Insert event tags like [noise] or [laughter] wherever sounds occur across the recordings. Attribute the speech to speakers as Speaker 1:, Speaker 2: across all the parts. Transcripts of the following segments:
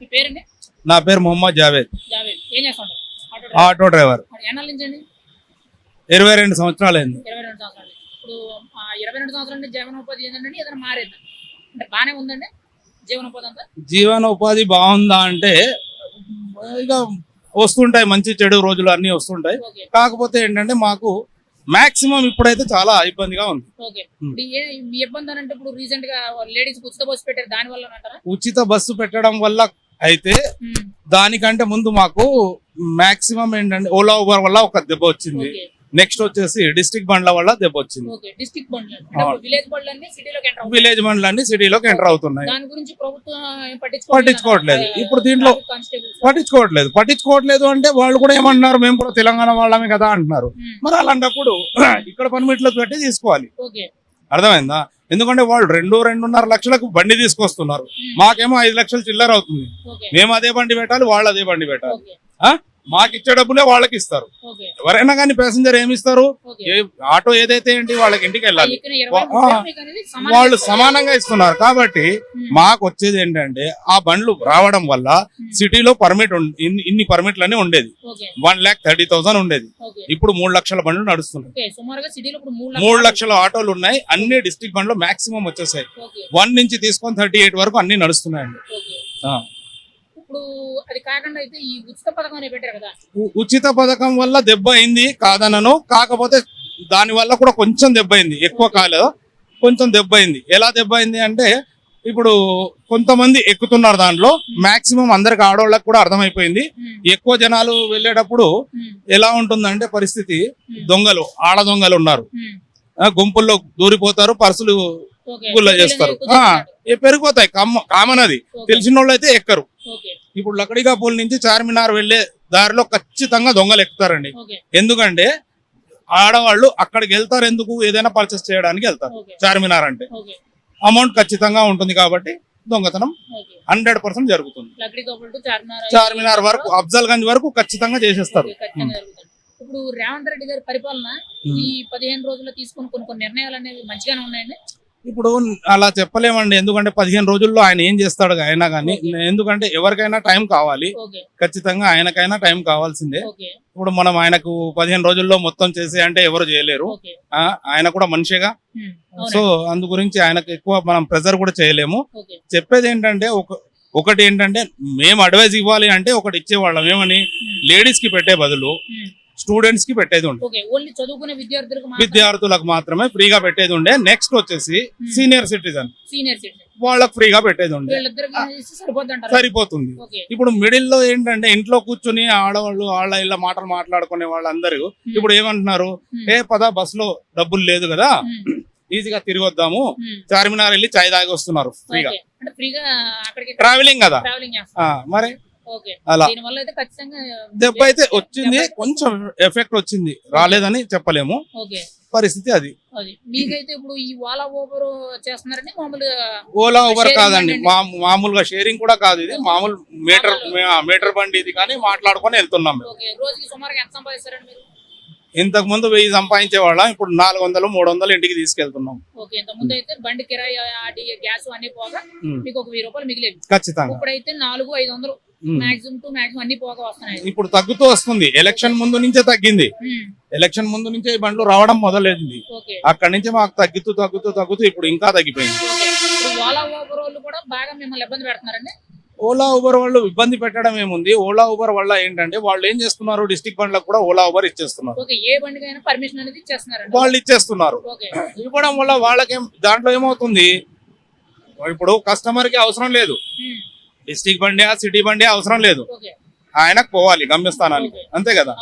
Speaker 1: మీ పేరండి?
Speaker 2: నా పేరు మొహమ్మద్ జావేద్.
Speaker 1: జావేద్. ఏం చేస్తుంటారు? Auto driver. ఎన్నాళ్ళ నుంచి అండి?
Speaker 2: ఇరవై రెండు సంవత్సరాలు అయింది
Speaker 1: ఇరవై రెండు సంవత్సరాలు. ఇప్పుడు ఆ ఇరవై రెండు సంవత్సరాల నుంచి జీవనోపాధి ఏంటంటే ఏదైనా మారేది అంటే బాగానే ఉందండి జీవనోపాధి అంతా?
Speaker 2: జీవనోపాధి బాగుందా అంటే ఇక వస్తుంటాయి మంచి చెడు రోజులు అన్నీ వస్తుంటాయి. కాకపోతే ఏంటంటే మాకు మాక్సిమం ఇప్పుడైతే చాలా ఇబ్బందిగా ఉంది.
Speaker 1: ఇబ్బంది అంటే ఇప్పుడు రీసెంట్గా లేడీస్ ఉచిత బస్సు పెట్టారు దాని వల్ల
Speaker 2: ఉచిత బస్సు పెట్టడం వల్ల అయితే
Speaker 1: ఉమ్,
Speaker 2: దానికంటే ముందు మాకు మాక్సిమం ఏంటంటే ఓలా ఊబర్ వల్ల ఒక దెబ్బ వచ్చింది. నెక్స్ట్ వచ్చేసి డిస్ట్రిక్ట్ బండ్ల వల్ల దెబ్బ వచ్చింది.
Speaker 1: విలేజ్
Speaker 2: బండ్లన్నీ సిటీలోకి ఎంటర్ అవుతున్నాయి. పట్టించుకోవట్లేదు. ఇప్పుడు దీంట్లో పట్టించుకోవట్లేదు. పట్టించుకోవట్లేదు అంటే వాళ్ళు కూడా ఏమంటున్నారు మేము కూడా తెలంగాణ వాళ్ళమే కదా అంటున్నారు.
Speaker 1: ఉమ్,
Speaker 2: మరి అలాంటప్పుడు [clears throat] ఇక్కడ పర్మిట్లు పెట్టి తీసుకోవాలి. అర్థమైందా? ఎందుకంటే వాళ్ళు రెండు రెండున్నర లక్షలకు బండి తీసుకొస్తున్నారు. మాకేమో ఐదు లక్షలు చిల్లర అవుతుంది. మేము అదే బండి పెట్టాలి వాళ్ళు అదే బండి పెట్టాలి? మాకు ఇచ్చే డబ్బులే వాళ్ళకి ఇస్తారు ఎవరైనా కానీ ప్యాసింజర్ ఏమి ఇస్తారు ఆటో ఏదైతే ఏంటి వాళ్ళకి ఇంటికి వెళ్ళాలి. వాళ్ళు. సమానంగా ఇస్తున్నారు. కాబట్టి మాకు వచ్చేది ఏంటంటే ఆ బండ్లు రావడం వల్ల సిటీలో పర్మిట్ ఇన్ని- పర్మిట్లన్నీ ఉండేది. వన్ ల్యాక్ థర్టీ థౌసండ్ ఉండేది. ఇప్పుడు మూడు లక్షల బండ్లు నడుస్తున్నాయి.
Speaker 1: మూడు
Speaker 2: లక్షల ఆటోలు ఉన్నాయి. అన్ని డిస్ట్రిక్ట్ బండ్లు మాక్సిమం వచ్చేసాయి. వన్ నుంచి తీసుకొని థర్టీ ఎయిట్ వరకు అన్ని నడుస్తున్నాయండి.
Speaker 1: ఇప్పుడు అది కాకుండా అయితే ఈ ఉచిత పథకం పెట్టారు కదా.
Speaker 2: ఉచిత పథకం వల్ల దెబ్బ అయింది కాదనను. కాకపోతే దాని వల్ల కూడా కొంచెం దెబ్బ అయింది. ఎక్కువ కాలేదు. కొంచెం దెబ్బ అయింది. ఎలా దెబ్బ అయింది అంటే ఇప్పుడు కొంతమంది ఎక్కుతున్నారు దాంట్లో. మాక్సిమం అందరికి ఆడవాళ్ళకి కూడా అర్థమైపోయింది. ఎక్కువ జనాలు వెళ్ళేటప్పుడు ఎలా ఉంటుందంటే పరిస్థితి దొంగలు ఆడ దొంగలు ఉన్నారు. గుంపుల్లో దూరిపోతారు పర్సులు గుల్ల చేస్తారు. పెరిగిపోతాయి కమ్మ కామన్ అది తెలిసిన వాళ్ళు అయితే ఎక్కరు ఇప్పుడు లకడిగా పూల్ నుంచి చార్మినార్ వెళ్ళే దారిలో ఖచ్చితంగా దొంగలు ఎక్కుతారండి. ఎందుకంటే ఆడవాళ్ళు అక్కడికి వెళ్తారు ఎందుకు? ఏదైనా పర్చేస్ చేయడానికి వెళ్తారు. చార్మినార్ అంటే. అమౌంట్ ఖచ్చితంగా ఉంటుంది కాబట్టి దొంగతనం హండ్రెడ్ పర్సెంట్ జరుగుతుంది.
Speaker 1: చార్మినార్
Speaker 2: వరకు అఫ్జల్ గంజ్ వరకు ఖచ్చితంగా చేసేస్తారు.
Speaker 1: ఇప్పుడు రేవంత్ రెడ్డి గారి పరిపాలన ఈ పదిహేను రోజుల్లో తీసుకుని కొన్ని కొన్ని నిర్ణయాలు అనేవి మంచిగానే ఉన్నాయండి.
Speaker 2: ఇప్పుడు అలా చెప్పలేమండి. ఎందుకంటే పదిహేను రోజుల్లో ఆయన ఏం చేస్తాడు అయినా కానీ ఎందుకంటే ఎవరికైనా టైం కావాలి. ఖచ్చితంగా ఆయనకైనా టైం కావాల్సిందే. ఇప్పుడు మనం ఆయనకు పదిహేను రోజుల్లో మొత్తం చేసే అంటే ఎవరు చేయలేరు. ఆయన కూడా మనిషిగా. సో అందు గురించి ఆయనకు ఎక్కువ మనం ప్రెజర్ కూడా చేయలేము. చెప్పేది ఏంటంటే ఒక ఒకటి ఏంటంటే మేము అడ్వైజ్ ఇవ్వాలి అంటే ఒకటి ఇచ్చేవాళ్ళం. ఏమని? లేడీస్కి పెట్టే బదులు స్టూడెంట్స్కి పెట్టేది
Speaker 1: చదువుకునే విద్యార్థులకు మాత్రం
Speaker 2: విద్యార్థులకు మాత్రమే ఫ్రీగా పెట్టేది ఉండే. నెక్స్ట్ వచ్చేసి సీనియర్ సిటిజన్
Speaker 1: సీనియర్ సిటిజన్
Speaker 2: వాళ్ళకి ఫ్రీగా పెట్టేది ఉండే. సరిపోతుంది. ఇప్పుడు మిడిల్లో ఏంటంటే ఇంట్లో కూర్చుని ఆడవాళ్ళు వాళ్ళ ఇళ్ళ మాటలు మాట్లాడుకునే వాళ్ళందరూ ఇప్పుడు ఏమంటున్నారు?
Speaker 1: ఉమ్,
Speaker 2: ఏ పద బస్లో డబ్బులు లేదు కదా. ఈజీగా తిరిగి వద్దాము చార్మినార్ వెళ్ళి చాయ్ తాగి వస్తున్నారు ఫ్రీగా. ట్రావెలింగ్ కదా. మరి? అలా. దెబ్బ అయితే వచ్చింది కొంచెం ఎఫెక్ట్ వచ్చింది. రాలేదని చెప్పలేము. పరిస్థితి అది.
Speaker 1: ఓలా Sharing
Speaker 2: కాదండి. మామూలుగా షేరింగ్ కూడా కాదు ఇది. మామూలు మీటర్ మీటర్ బండి ఇది కానీ మాట్లాడుకొని వెళ్తున్నాం ఇంతకు ముందు వెయ్యి సంపాదించే వాళ్ళం ఇప్పుడు నాలుగు వందలు మూడు వందలు ఇంటికి తీసుకెళ్తున్నాం.
Speaker 1: బండి కిరాయి గ్యాస్ అన్ని పోగా. మీకు ఒక వెయ్యి రూపాయలు మిగిలేవి.
Speaker 2: ఖచ్చితంగా.
Speaker 1: ఇప్పుడైతే నాలుగు ఐదు వందలు
Speaker 2: ఉమ్.
Speaker 1: మాక్సిమం టు మాక్సిమం అన్ని పోగా వస్తున్నాయి.
Speaker 2: ఇప్పుడు తగ్గుతూ వస్తుంది. ఎలక్షన్ ముందు నుంచే తగ్గింది. ఎలక్షన్ ముందు నుంచే ఈ బండ్లు రావడం మొదలైంది. అక్కడి నుంచి మాకు తగ్గుతూ తగ్గుతూ తగ్గుతూ ఇప్పుడు ఇంకా తగ్గిపోయింది.
Speaker 1: ఓలా ఓబర్ వాళ్ళు కూడా బాగా మిమ్మల్ని ఇబ్బంది పెడుతున్నారండి?
Speaker 2: ఓలా ఊబర్ వాళ్ళు ఇబ్బంది పెట్టడం ఏముంది? ఓలా ఊబర్ వల్ల ఏంటంటే వాళ్ళు ఏం చేస్తున్నారు? డిస్టిక్ బండ్లకు కూడా ఓలా ఊబర్ ఇచ్చేస్తున్నారు.
Speaker 1: ఓకే. ఏ బండికైనా పర్మిషన్ అనేది ఇచ్చేస్తున్నారండి?
Speaker 2: వాళ్ళు ఇచ్చేస్తున్నారు. ఇవ్వడం వల్ల వాళ్ళకేం దాంట్లో ఏమవుతుంది? ఇప్పుడు కస్టమర్కి అవసరం లేదు. డిస్టిక్ బండి సిటీ బండి అవసరం లేదు. ఆయనకు పోవాలి గమ్యస్థానానికి. అంతే కదా?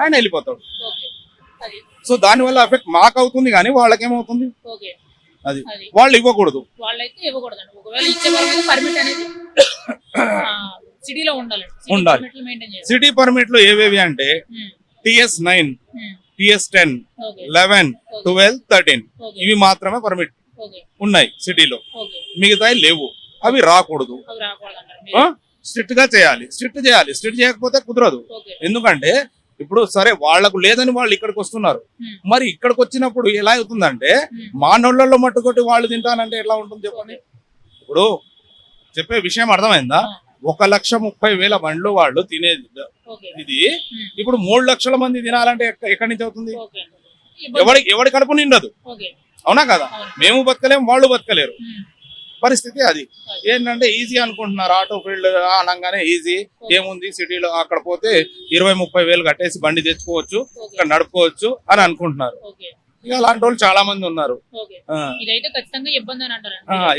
Speaker 2: ఆయన వెళ్ళిపోతాడు. సో దాని వల్ల ఎఫెక్ట్ మాకు అవుతుంది కానీ వాళ్ళకేమవుతుంది? అది. వాళ్ళు ఇవ్వకూడదు.
Speaker 1: ఉండాలి.
Speaker 2: సిటీ పర్మిట్లు ఏవేవి అంటే TS nine TS ten eleven twelve thirteen ఇవి మాత్రమే పర్మిట్ ఉన్నాయి సిటీలో.
Speaker 1: ఓకే.
Speaker 2: మిగతాయి లేవు. అవి రాకూడదు. స్ట్రిక్ట్గా చేయాలి. స్ట్రిక్ట్ చేయాలి. స్ట్రిక్ట్ చేయకపోతే కుదరదు. ఎందుకంటే ఇప్పుడు సరే వాళ్ళకు లేదని వాళ్ళు ఇక్కడికి వస్తున్నారు. మరి ఇక్కడికి వచ్చినప్పుడు ఎలా అవుతుందంటే మానవులలో మట్టుకొట్టి వాళ్ళు తింటానంటే ఎట్లా ఉంటుంది చెప్పండి? ఇప్పుడు చెప్పే విషయం అర్థమైందా? ఒక లక్ష ముప్పై వేల బండ్లు వాళ్ళు తినేది ఇది ఇప్పుడు మూడు లక్షల మంది తినాలంటే ఎక్క- ఎక్కడి నుంచి అవుతుంది? ఎవడి ఎవడి కడుపు నిండదు. అవునా కదా. మేము బతకలేం వాళ్ళు బతకలేరు. పరిస్థితి అది. ఏంటంటే ఈజీ అనుకుంటున్నారు ఆటో ఫీల్డ్ అనగానే ఈజీ ఏముంది? సిటీలో అక్కడ పోతే ఇరవై ముప్పై వేలు కట్టేసి బండి తెచ్చుకోవచ్చు ఇక్కడ నడుపుకోవచ్చు అని అనుకుంటున్నారు. ఇక అలాంటి వాళ్ళు చాలా మంది ఉన్నారు.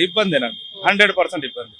Speaker 2: ఇబ్బందేనండి. హండ్రెడ్ పర్సెంట్ ఇబ్బంది.